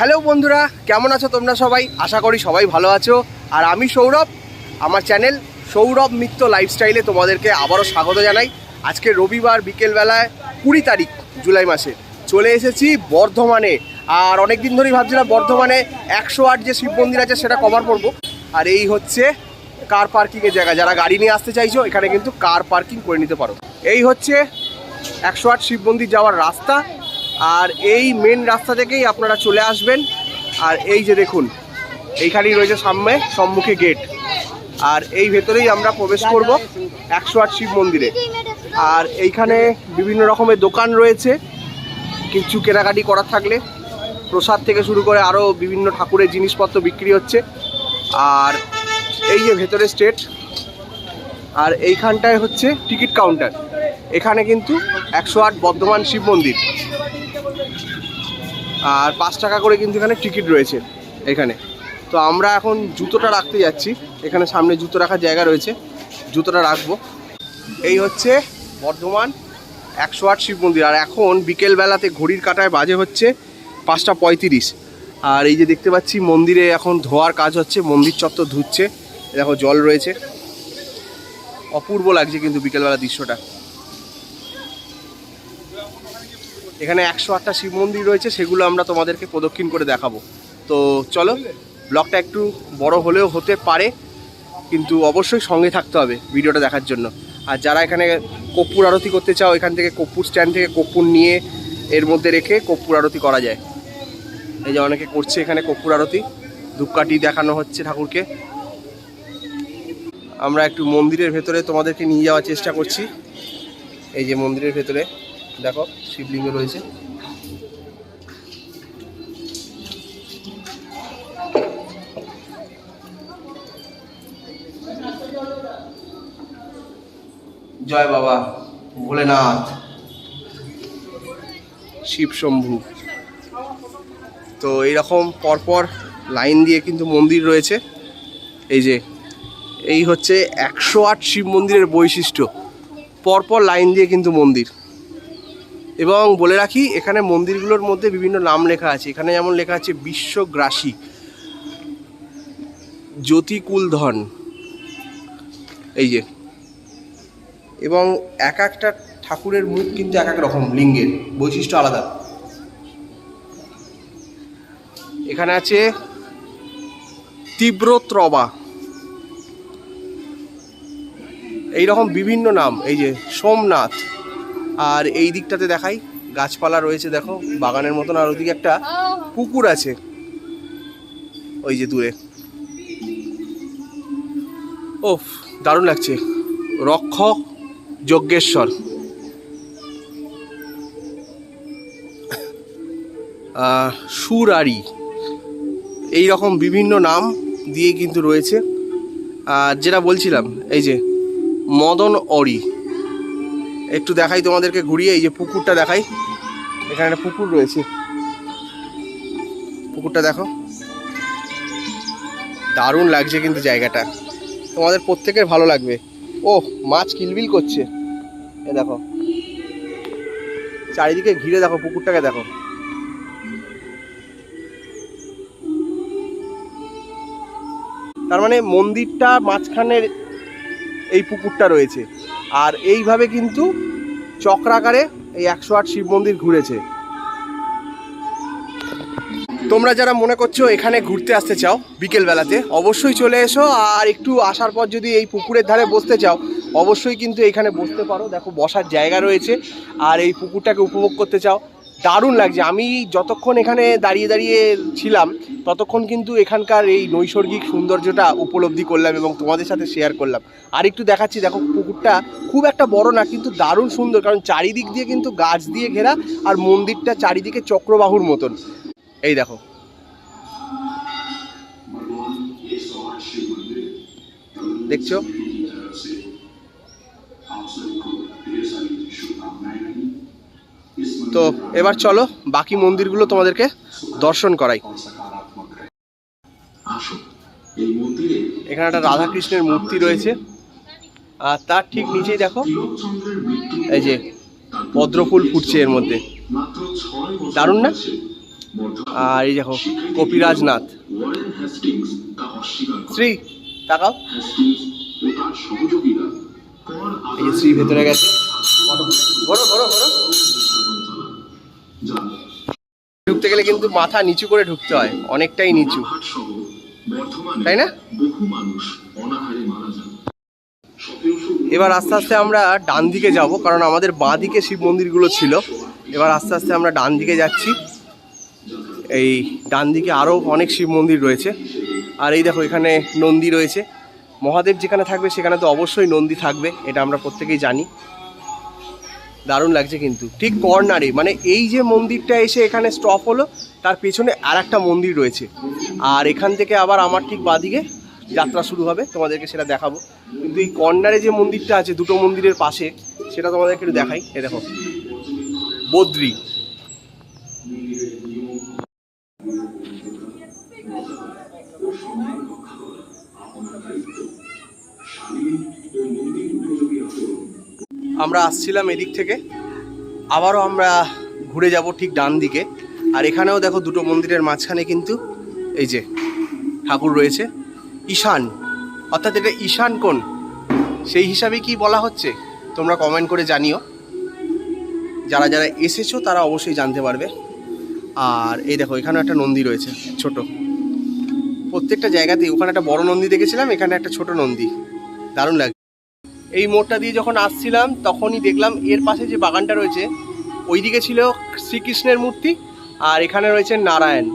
Hello বন্ধুরা, কেমন আছো তোমরা সবাই? আশা করি সবাই ভালো আছো। আর আমি সৌরভ, আমার চ্যানেল সৌরভ মিত্র লাইফস্টাইলে তোমাদেরকে আবারও স্বাগত জানাই। আজকে রবিবার বিকেলবেলায় কুড়ি তারিখ, জুলাই মাসে চলে এসেছি বর্ধমানে। আর অনেক দিন ধরেই ভাবছিলাম বর্ধমানে একশো আট যে শিব মন্দির আছে সেটা কভার করব। আর এই হচ্ছে কার পার্কিংয়ের জায়গা। যারা গাড়ি নিয়ে আসতে চাইছো, এখানে কিন্তু কার পার্কিং করে নিতে পারো। এই হচ্ছে একশো আট শিব মন্দির যাওয়ার রাস্তা। আর এই মেন রাস্তা থেকেই আপনারা চলে আসবেন। আর এই যে দেখুন, এইখানেই রয়েছে সামনে সম্মুখে গেট আর এই ভেতরেই আমরা প্রবেশ করব একশো আট শিব মন্দিরে। আর এইখানে বিভিন্ন রকমের দোকান রয়েছে, কিছু কেনাকাটি করার থাকলে। প্রসাদ থেকে শুরু করে আরও বিভিন্ন ঠাকুরের জিনিসপত্র বিক্রি হচ্ছে। আর এই যে ভেতরে স্টেট আর এইখানটায় হচ্ছে টিকিট কাউন্টার এখানে কিন্তু একশো আট বর্ধমান শিব মন্দির। আর পাঁচ টাকা করে কিন্তু এখানে টিকিট রয়েছে এখানে। তো আমরা এখন জুতোটা রাখতে যাচ্ছি। এখানে সামনে জুতো রাখার জায়গা রয়েছে। জুতোটা রাখব। এই হচ্ছে বর্ধমান একশো আট শিব মন্দির। আর এখন বিকেলবেলাতে ঘড়ির কাটায় বাজে হচ্ছে পাঁচটা পঁয়ত্রিশ। আর এই যে দেখতে পাচ্ছি, মন্দিরে এখন ধোয়ার কাজ হচ্ছে, মন্দির চত্বর ধুচ্ছে। দেখো জল রয়েছে। অপূর্ব লাগছে কিন্তু বিকেলবেলা দৃশ্যটা। এখানে একশো আটটা শিব মন্দির রয়েছে, সেগুলো আমরা তোমাদেরকে প্রদক্ষিণ করে দেখাবো। তো চলো, ব্লগটা একটু বড় হলেও হতে পারে, কিন্তু অবশ্যই সঙ্গে থাকতে হবে ভিডিওটা দেখার জন্য। আর যারা এখানে কর্পূর আরতি করতে চাও, এখান থেকে কর্পূর স্ট্যান্ড থেকে কর্পূর নিয়ে এর মধ্যে রেখে কর্পূর আরতি করা যায়। এই যে অনেকে করছে এখানে কর্পূর আরতি, ধূপকাঠি দেখানো হচ্ছে ঠাকুরকে। আমরা একটু মন্দিরের ভেতরে তোমাদেরকে নিয়ে যাওয়ার চেষ্টা করছি। এই যে মন্দিরের ভেতরে। দেখো, শিবলিঙ্গ রয়েছে। জয় বাবা, ভোলেনাথ শিব শম্ভু তো এইরকম পরপর লাইন দিয়ে কিন্তু মন্দির রয়েছে। এই যে, এই হচ্ছে একশো আট শিব মন্দিরের বৈশিষ্ট্য। পরপর লাইন দিয়ে কিন্তু মন্দির। এবং বলে রাখি, এখানে মন্দিরগুলোর মধ্যে বিভিন্ন নাম লেখা আছে। এখানে যেমন লেখা আছে, বিশ্বগ্রাসী। জ্যোতিকুলধন। এই যে। এবং এক একটা ঠাকুরের মুখ কিন্তু এক এক রকম, লিঙ্গের। বৈশিষ্ট্য আলাদা। এখানে আছে তীব্র তীব্রত্রবা। এইরকম বিভিন্ন নাম। এই যে, সোমনাথ। আর এই দিকটাতে দেখাই, গাছপালা রয়েছে দেখো, বাগানের মতন, আর ওদিকে একটা পুকুর আছে। ওই যে দূরে। ওফ, দারুণ লাগছে। রক্ষক যজ্ঞেশ্বর। সুরারি। এই রকম বিভিন্ন নাম দিয়ে কিন্তু রয়েছে। আর যেটা বলছিলাম, এই যে, মদন অরি। একটু দেখাই তোমাদেরকে ঘুরিয়ে, এই যে পুকুরটা দেখাই। এখানে একটা পুকুর রয়েছে। পুকুরটা দেখো। দারুণ লাগছে কিন্তু জায়গাটা। তোমাদের প্রত্যেকের ভালো লাগবে। ও মাছ কিলবিল করছে। এ দেখো। চারিদিকে ঘিরে দেখো, পুকুরটাকে দেখো। তার মানে মন্দিরটা মাঝখানের এই পুকুরটা রয়েছে। আর এইভাবে কিন্তু চক্রাকারে এই একশো আট শিব মন্দির ঘুরেছে। তোমরা যারা মনে করছ এখানে ঘুরতে আসতে চাও বিকেলবেলাতে, অবশ্যই চলে এসো। আর একটু আসার পর যদি এই পুকুরের ধারে বসতে চাও, অবশ্যই কিন্তু এখানে বসতে পারো। দেখো বসার জায়গা রয়েছে। আর এই পুকুরটাকে উপভোগ করতে চাও দারুণ লাগছে। আমি যতক্ষণ এখানে দাঁড়িয়ে দাঁড়িয়ে ছিলাম, ততক্ষণ কিন্তু এখানকার এই নৈসর্গিক সৌন্দর্যটা উপলব্ধি করলাম এবং তোমাদের সাথে শেয়ার করলাম। আর একটু দেখাচ্ছি, দেখো পুকুরটা খুব একটা বড় না, কিন্তু দারুণ সুন্দর, কারণ চারিদিক দিয়ে কিন্তু গাছ দিয়ে ঘেরা আর মন্দিরটা চারিদিকে চক্রবাহুর মতন। এই দেখো। দেখছ? তো এবার চলো বাকি মন্দিরগুলো তোমাদেরকে দর্শন করাই। এখানে একটা রাধাকৃষ্ণের মূর্তি রয়েছে। আর তার ঠিক নিচেই দেখো, এই যে পদ্মফুল ফুটছে এর মধ্যে। দারুণ না? আর এই দেখো, কপিরাজনাথ। শ্রী, তাকাও। এই যে শ্রী ভেতরে গেছে। ঘোরো ঘোরো যা ঢুকতে গেলে কিন্তু মাথা নিচু করে ঢুকতে হয়, অনেকটাই নিচু। তাই না? এবার আস্তে আস্তে আমরা ডান দিকে যাব, কারণ আমাদের বাঁ দিকে শিব মন্দিরগুলো ছিল। এবার আস্তে আস্তে আমরা ডান দিকে যাচ্ছি। এই ডান দিকে আরও অনেক শিব মন্দির রয়েছে। আর এই দেখো, এখানে নন্দী রয়েছে। মহাদেব যেখানে থাকবে সেখানে তো অবশ্যই নন্দী থাকবে, এটা আমরা প্রত্যেকেই জানি। দারুণ লাগছে কিন্তু। ঠিক কর্নারে মানে এই যে মন্দিরটা এসে এখানে স্টপ হলো, তার পেছনে আর একটা মন্দির রয়েছে। আর এখান থেকে আবার আমার ঠিক বাদিকে যাত্রা শুরু হবে, তোমাদেরকে সেটা দেখাবো। কিন্তু এই কর্নারে যে মন্দিরটা আছে, দুটো মন্দিরের পাশে, সেটা তোমাদেরকে একটু দেখাই। এ দেখো, বদ্রী। আমরা আসছিলাম এদিক থেকে। আবারও আমরা ঘুরে যাব ঠিক ডান দিকে। আর এখানেও দেখো দুটো মন্দিরের মাঝখানে কিন্তু এই যে ঠাকুর রয়েছে। ঈশান, অর্থাৎ এটা ঈশান কোন সেই হিসাবে কি বলা হচ্ছে? তোমরা কমেন্ট করে জানিও। যারা যারা এসেছ তারা অবশ্যই জানতে পারবে। আর এই দেখো, এখানেও একটা নন্দী রয়েছে, ছোট। প্রত্যেকটা জায়গাতেই, ওখানে একটা বড় নন্দী দেখেছিলাম, এখানে একটা ছোট নন্দী। দারুণ লাগে এই মোড়টা দিয়ে যখন আসছিলাম, তখনই দেখলাম এর পাশে যে বাগানটা রয়েছে, ওইদিকে ছিল শ্রীকৃষ্ণের মূর্তি আর এখানে রয়েছেন নারায়ণ।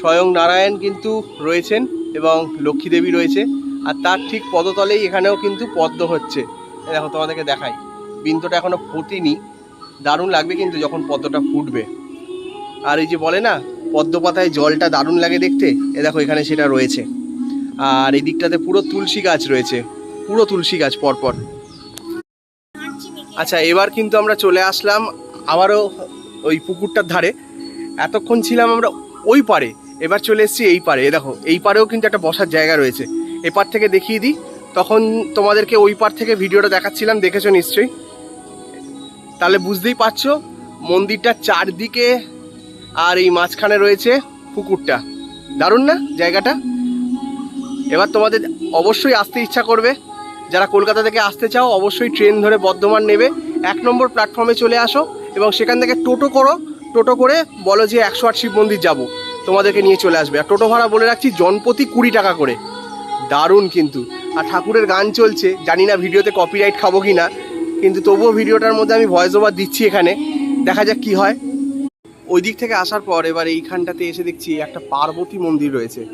স্বয়ং নারায়ণ কিন্তু রয়েছেন এবং লক্ষ্মী দেবী রয়েছে আর তার ঠিক পদতলেই এখানেও কিন্তু পদ্ম হচ্ছে। দেখো, তোমাদেরকে দেখাই। বিন্দুটা এখনও ফোটেনি। দারুণ লাগবে কিন্তু যখন পদ্মটা ফুটবে। আর এই যে বলে না পদ্ম পাতায় জলটা দারুণ লাগে দেখতে, এ দেখো এখানে সেটা রয়েছে। আর এই দিকটাতে পুরো তুলসী গাছ রয়েছে। পুরো তুলসী গাছ পরপর। আচ্ছা এবার কিন্তু আমরা চলে আসলাম আবারও ওই পুকুরটার ধারে। এতক্ষণ ছিলাম আমরা ওই পারে এবার চলে এসেছি এই পারে দেখো, এই পারেও কিন্তু একটা বসার জায়গা রয়েছে। এপার থেকে দেখিয়ে দিই। তখন তোমাদেরকে ওই পার থেকে ভিডিওটা দেখাচ্ছিলাম, দেখেছ নিশ্চয়ই? তাহলে বুঝতেই পারছ, মন্দিরটার চারদিকে আর এই মাঝখানে রয়েছে পুকুরটা। দারুণ না জায়গাটা? এবার তোমাদের অবশ্যই আসতে ইচ্ছা করবে। যারা কলকাতা থেকে আসতে চাও, অবশ্যই ট্রেন ধরে বর্ধমান নেবে। এক নম্বর প্ল্যাটফর্মে চলে আসো এবং সেখান থেকে টোটো করো। টোটো করে বলো যে একশো আট শিব মন্দির যাব। তোমাদেরকে নিয়ে চলে আসবে। আর টোটো ভাড়া বলে রাখছি জনপ্রতি কুড়ি টাকা করে। দারুণ কিন্তু। আর ঠাকুরের গান চলছে। জানি না ভিডিওতে কপিরাইট খাব কি না। কিন্তু তবুও ভিডিওটার মধ্যে আমি ভয়েস ওভার দিচ্ছি এখানে। দেখা যাক কি হয়। ওই দিক থেকে আসার পর এবার এইখানটাতে এসে দেখছি একটা পার্বতী মন্দির রয়েছে।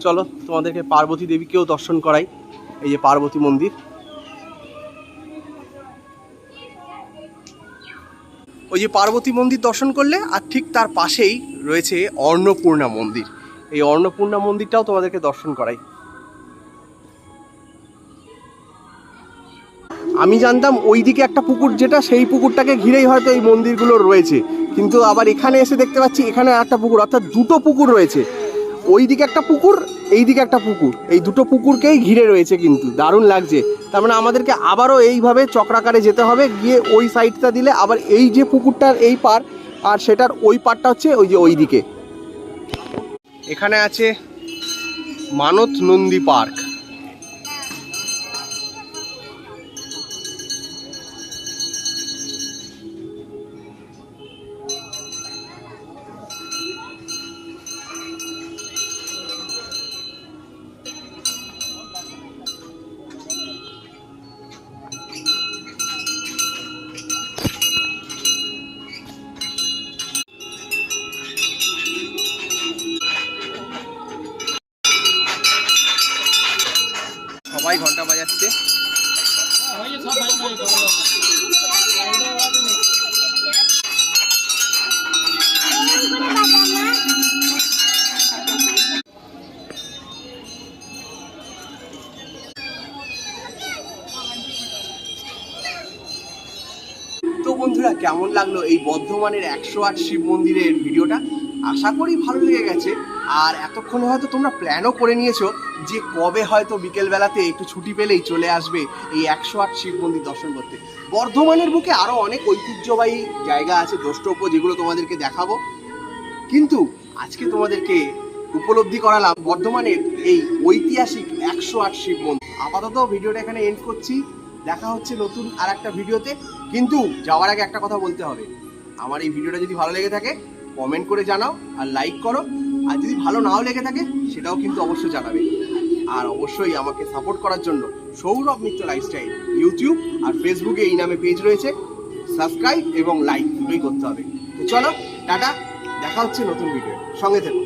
চলো তোমাদেরকে পার্বতী দেবীকেও দর্শন করাই। এই যে পার্বতী মন্দির। ওই যে পার্বতী মন্দির দর্শন করলে, আর ঠিক তার পাশেই রয়েছে অন্নপূর্ণা মন্দির। এই অন্নপূর্ণা মন্দিরটাও তোমাদেরকে দর্শন করাই। আমি জানতাম ওইদিকে একটা পুকুর যেটা, সেই পুকুরটাকে ঘিরেই হয়তো এই মন্দিরগুলো রয়েছে। কিন্তু আবার এখানে এসে দেখতে পাচ্ছি, এখানে একটা পুকুর, অর্থাৎ দুটো পুকুর রয়েছে। ওইদিকে একটা পুকুর এই দিকে একটা পুকুর। এই দুটো পুকুরকেই ঘিরে রয়েছে কিন্তু, দারুণ লাগছে। তার মানে আমাদেরকে আবারও এইভাবে চক্রাকারে যেতে হবে, গিয়ে ওই সাইডটা দিলে আবার এই যে পুকুরটার এই পার আর সেটার ওই পারটা হচ্ছে ওই যে ওই দিকে এখানে আছে মানত নন্দী পার্ক। কেমন লাগল এই বর্ধমানের একশো আট শিব মন্দিরের ভিডিওটা? আশা করি ভালো লেগে গেছে। আর এতক্ষণে হয়তো তোমরা প্ল্যানও করে নিয়েছো যে কবে হয়তো বিকেলবেলাতে একটু ছুটি পেলেই চলে আসবে এই একশো আট শিব মন্দির দর্শন করতে। বর্ধমানের বুকে আরও অনেক ঐতিহ্যবাহী জায়গা আছে, দ্রষ্টব্য, যেগুলো তোমাদেরকে দেখাবো। কিন্তু আজকে তোমাদেরকে উপলব্ধি করালাম বর্ধমানের এই ঐতিহাসিক একশো আট শিব মন্দির। আপাতত ভিডিওটা এখানে এন্ড করছি। দেখা হচ্ছে নতুন আর একটা ভিডিওতে। কিন্তু যাওয়ার আগে একটা কথা বলতে হবে। আমার এই ভিডিওটা যদি ভালো লেগে থাকে কমেন্ট করে জানাও আর লাইক করো। আর যদি ভালো নাও লেগে থাকে, সেটাও কিন্তু অবশ্যই জানাবে। আর অবশ্যই আমাকে সাপোর্ট করার জন্য সৌরভ মিত্র লাইফস্টাইল ইউটিউব আর ফেসবুকে এই নামে পেজ রয়েছে। সাবস্ক্রাইব এবং লাইক দুটোই করতে হবে। তো চলো, টাটা, দেখা হচ্ছে নতুন ভিডিও সঙ্গে থেকো।